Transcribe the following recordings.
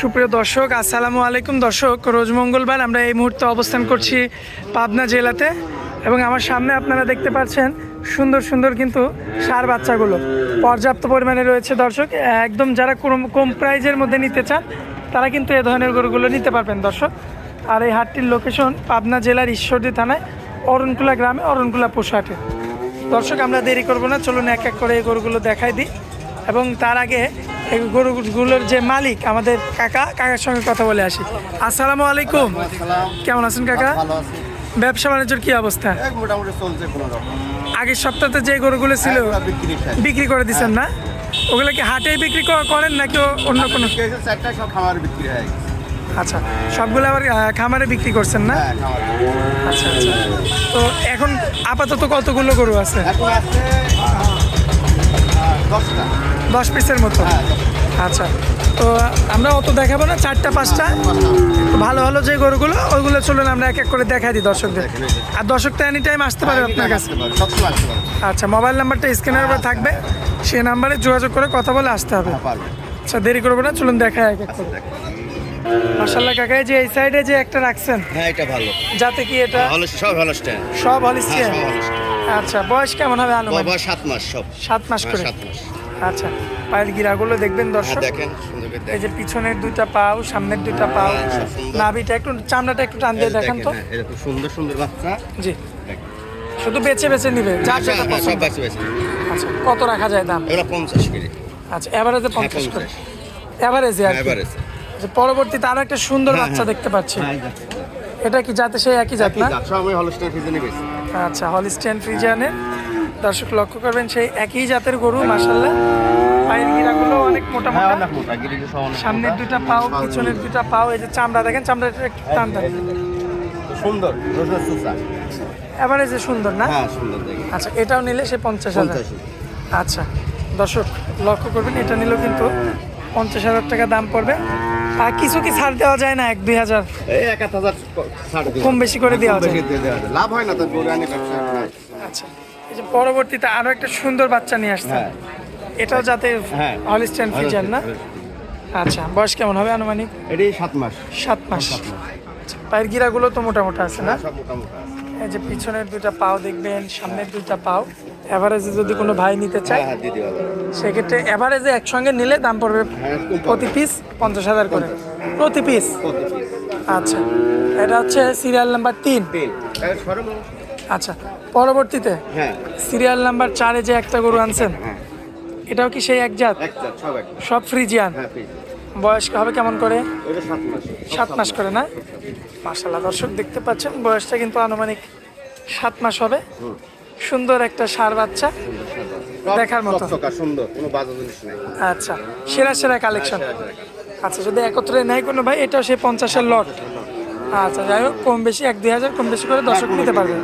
সুপ্রিয় দর্শক, আসসালামু আলাইকুম দর্শক। রোজ মঙ্গলবার আমরা এই মুহূর্তে অবস্থান করছি পাবনা জেলাতে এবং আমার সামনে আপনারা দেখতে পাচ্ছেন সুন্দর সুন্দর কিন্তু সার বাচ্চাগুলো। পর্যাপ্ত পরিমাণে রয়েছে দর্শক। একদম যারা কম- কম প্রাইজের মধ্যে নিতে চান, তারা কিন্তু এ ধরনের গরুগুলো নিতে পারবেন দর্শক। আর এই হাটটির লোকেশন পাবনা জেলার ঈশ্বরদী থানায় অরণকুলা গ্রামে, অরণকুলা পোশাটে দর্শক, আমরা দেরি করব না। চলুন এক এক করে এই গরুগুলো দেখাই দিই। এবং তার আগে এই গরুগুলোর যে মালিক আমাদের কাকা কাকার সঙ্গে কথা বলে আসি। আসসালামু আলাইকুম। কেমন আছেন কাকা? ব্যবসা বাণিজ্যের কি অবস্থা? আগের সপ্তাহে যে গরুগুলো ছিল বিক্রি করে দিচ্ছেন না? ওগুলো কি হাটেই বিক্রি করেন নাকি অন্য কোনো? খামার বিক্রি হয়ে আচ্ছা সবগুলো আবার খামারে বিক্রি করছেন না? হ্যাঁ আচ্ছা আচ্ছা। তো এখন আপাতত কতগুলো গরু আছে? দশটা। দশ পিসের মতো? হ্যাঁ। আচ্ছা তো আমরা অত দেখাবো না চারটা পাঁচটা? ভালো ভালো যে গরুগুলো ওইগুলো চলুন আমরা এক এক করে দেখাই দিই দর্শকদের। আর দর্শক তো এনি টাইম আসতে পারে আপনার কাছে। আচ্ছা মোবাইল নাম্বারটা স্ক্রিনের উপরে থাকবে। সেই নাম্বারে যোগাযোগ করে কথা বলে আসতে হবে। হ্যাঁ, আচ্ছা দেরি করব না চলুন দেখাই এক এক করে। মাসাল্লাহ কাকা এই যে এই সাইডে যে একটা রাখছেন হ্যাঁ এটা ভালো। যাতে কি এটা? সব ভালো স্ট্যান্ড সব হলিস্টিয়ান? হ্যাঁ। আচ্ছা বয়স কেমন হবে আনুমানিক? বাবা সাত মাস সব। সাত মাস করে। সাত মাস। আচ্ছা পায়ের গিরাগুলো দেখবেন হ্যাঁ দর্শক? দেখেন এই যে পিছনের দুইটা পাও সামনের দুইটা পাও হ্যাঁ, নাভিটা একটু চামড়াটা একটু টান দিয়ে যে দেখান তো। হ্যাঁ, সুন্দর সুন্দর বাচ্চা। জি। শুধু বেছে বেছে নিবে হ্যাঁ, যেটা পছন্দ। আচ্ছা কত রাখা যায় দাম? এগুলো পঞ্চাশ কেজি। আচ্ছা এভারেজে পঞ্চাশ হ্যাঁ, করে। পঞ্চাশ। এভারেজে আর। এভারেজ আচ্ছা, পরবর্তীতে আরও একটা সুন্দর বাচ্চা। দেখতে পাচ্ছি। এটা কি জাতে সেই একই জাত না? সব আমি হলস্টাইন ফিজনে গেছি আচ্ছা হলিস্টেন ফ্রিজিয়ানের দর্শক লক্ষ্য করবেন সেই একই জাতের গরু মাসাল্লাহ পায়ের গিরাগুলো অনেক মোটা হ্যাঁ মোটা। সামনের। দুটা পাও পিছনের দুটা পাও এই যে চামড়া দেখেন চামড়াটা একটু টান টান সুন্দর এভারেজে সুন্দর না? হ্যাঁ সুন্দর আচ্ছা এটাও নিলে সে পঞ্চাশ হাজার। আচ্ছা দর্শক লক্ষ্য করবেন এটা নিলেও কিন্তু পঞ্চাশ হাজার টাকা দাম পড়বে। আর কিছু কি ছাড় দেওয়া যায় না এক দুই হাজার? এক হাজার কম বেশি করে দেওয়া যায়। লাভ হয় না তো। আচ্ছা। পরবর্তীতে আরও একটা সুন্দর বাচ্চা নিয়ে আসছে। হ্যাঁ। এটাও যাতে হলিস্টেন ফিজার না? আচ্ছা বয়স কেমন হবে আনুমানিক? এটি সাত মাস। সাত মাস। আচ্ছা, পায়ের গিরাগুলো তো মোটামোটা আছে না? হ্যাঁ, এই যে পিছনের দুইটা পাও দেখবেন সামনের দুইটা পাও। এভারেজে যদি কোনো ভাই নিতে চায় হ্যাঁ। সেক্ষেত্রে এভারেজে একসঙ্গে নিলে দাম পড়বে। প্রতি পিস পঞ্চাশ হাজার করে। প্রতি পিস আচ্ছা এটা হচ্ছে সিরিয়াল নাম্বার তিন। আচ্ছা পরবর্তীতে হ্যাঁ। সিরিয়াল নাম্বার চারে যে একটা গরু আনছেন হ্যাঁ। এটাও কি সেই এক জাত? সব ফ্রিজিয়ান? হ্যাঁ পিস বয়স হবে কেমন করে? সাত মাস। করে না? মাসাল্লাহ দর্শক দেখতে পাচ্ছেন বয়সটা কিন্তু আনুমানিক সাত মাস হবে। সুন্দর একটা সার বাচ্চা দেখার মতো। সুন্দর কোনো বাজে জিনিস নেই। আচ্ছা সেরা সেরা কালেকশন। আচ্ছা যদি একত্রে নেয় কোনো ভাই এটাও সেই পঞ্চাশের লট। আচ্ছা যাই হোক কম বেশি এক দুই হাজার কম বেশি করে দর্শক নিতে পারবে।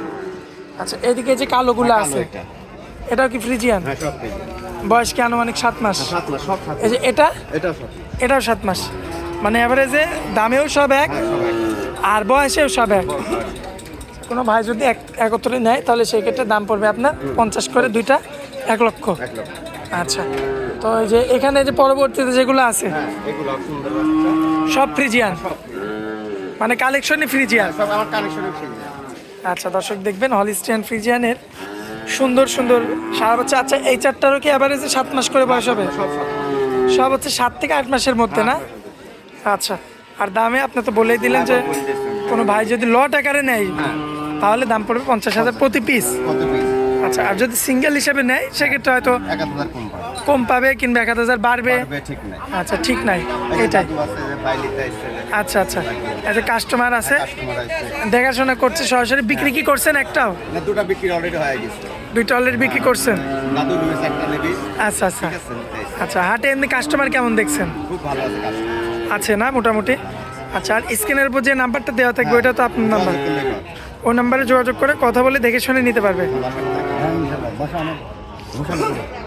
আচ্ছা এদিকে যে কালোগুলো আছে এটাও কি ফ্রিজিয়ান? হ্যাঁ বয়স কি আনুমানিক সাত মাস? সাত এই যে এটা এটা? এটাও সাত মাস। মানে অ্যাভারেজে দামেও সব এক হ্যাঁ আর বয়সেও সব এক। কোনো ভাই যদি এক একত্রে নেয় তাহলে সেই ক্ষেত্রে দাম পড়বে আপনার পঞ্চাশ করে দুইটা এক লক্ষ। আচ্ছা তো এই যে এখানে যে পরবর্তীতে যেগুলো আছে হ্যাঁ সব ফ্রিজিয়ান? মানে কালেকশনই ফ্রিজিয়ান? সব আমার আচ্ছা দর্শক দেখবেন হলিস্টিয়ান ফ্রিজিয়ানের সুন্দর সুন্দর সারা বছর আচ্ছা এই চারটারও কি অ্যাভারেজে সাত মাস করে বয়স হবে? সব হচ্ছে সাত থেকে আট মাসের মধ্যে না? আচ্ছা আর দামে আপনি তো বলেই দিলেন যে কোনো ভাই যদি লট আকারে নেয় তাহলে দাম পড়বে পঞ্চাশ হাজার প্রতি পিস আচ্ছা আর যদি সিঙ্গেল হিসেবে নেয় সেক্ষেত্রে হয়তো কম পাবে। কিংবা এক হাজার বাড়বে। আচ্ছা ঠিক নাই এটাই। আসছে আচ্ছা আচ্ছা কাস্টমার আছে দেখাশোনা করছে সরাসরি বিক্রি কি করছেন একটাও না দুটা বিক্রি অলরেডি হয়ে গেছে দুইটা অলরেডি বিক্রি করছেন দাদু নিবেশ একটা নেবি আচ্ছা আচ্ছা। আচ্ছা হাটে এমনি কাস্টমার কেমন দেখছেন খুব ভালো আছে কাস্টমার আছে না মোটামুটি আচ্ছা আর স্ক্রিনের উপর যে নাম্বারটা দেওয়া থাকবে ওইটা তো আপনার নাম্বার ওই নাম্বারে যোগাযোগ করে কথা বলে দেখে শুনে নিতে পারবে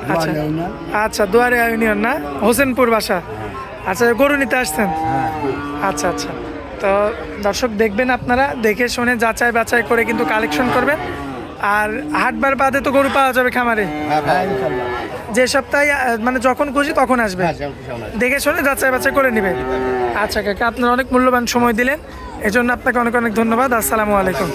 আচ্ছা আচ্ছা দুয়ারে ইউনিয়ন না হোসেনপুর বাসা আচ্ছা গরু নিতে আসছেন? আচ্ছা আচ্ছা। তো দর্শক দেখবেন আপনারা দেখে শুনে যাচাই বাছাই করে কিন্তু কালেকশন করবেন। আর হাটবার বাদে তো গরু পাওয়া যাবে খামারে। হ্যাঁ যে সপ্তাহে মানে যখন খুশি তখন আসবে। হ্যাঁ দেখে শুনে যাচাই বাছাই করে নেবে আচ্ছা কাকা আপনার অনেক মূল্যবান সময় দিলেন। এজন্য আপনাকে অনেক অনেক ধন্যবাদ। আসসালামু আলাইকুম।